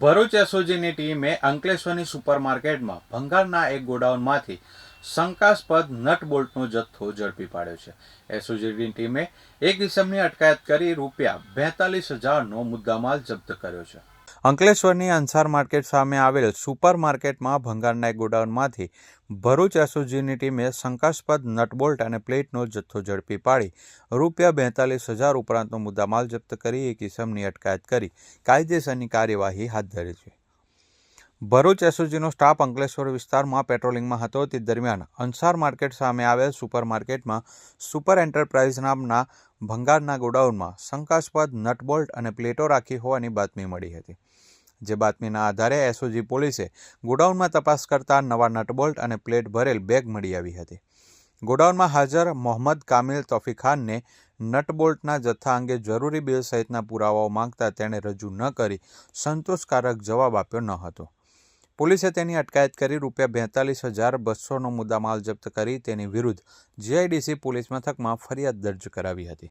ભરૂચ એસઓજીની ટીમે અંકલેશ્વરની સુપરમાર્કેટમાં ભંગારના એક ગોડાઉનમાંથી શંકાસ્પદ નટ બોલ્ટનો જથ્થો ઝડપી પાડ્યો છે. એસઓજીની ટીમે એક ઇસમની અટકાયત કરી રૂપિયા બેતાલીસ હજારનો મુદ્દામાલ જપ્ત કર્યો છે. અંકલેશ્વરની અંસાર માર્કેટ સામે આવેલ સુપર માર્કેટમાં ભંગારના એક ગોડાઉનમાંથી ભરૂચ એસઓજીની ટીમે શંકાસ્પદ નટબોલ્ટ અને પ્લેટનો જથ્થો ઝડપી પાડી રૂપિયા બેતાલીસ હજાર ઉપરાંતનો મુદ્દામાલ જપ્ત કરી એક ઇસમની અટકાયત કરી. કાયદેસરની કાર્યવાહી હાથ ધરી છે. ભરૂચ એસઓજીનો સ્ટાફ અંકલેશ્વર વિસ્તારમાં પેટ્રોલિંગમાં હતો. તે દરમિયાન અંસાર માર્કેટ સામે આવેલ સુપર માર્કેટમાં સુપર એન્ટરપ્રાઇઝ નામના ભંગારના ગોડાઉનમાં શંકાસ્પદ નટબોલ્ટ અને પ્લેટો રાખી હોવાની બાતમી મળી હતી. જે બાતમીના આધારે એસઓજી પોલીસે ગોડાઉનમાં તપાસ કરતા નવા નટબોલ્ટ અને પ્લેટ ભરેલ બેગ મળી આવી હતી. ગોડાઉનમાં હાજર મોહમ્મદ કામિલ તોફી ખાનને નટબોલ્ટના જથ્થા અંગે જરૂરી બિલ સહિતના પુરાવાઓ માંગતા તેણે રજૂ ન કરી સંતોષકારક જવાબ આપ્યો ન હતો. પોલીસે તેની અટકાયત કરી રૂપિયા બેતાલીસ હજાર બસોનો મુદ્દામાલ જપ્ત કરી તેની વિરુદ્ધ જીઆઈડીસી પોલીસ મથકમાં ફરિયાદ દર્જ કરાવી હતી.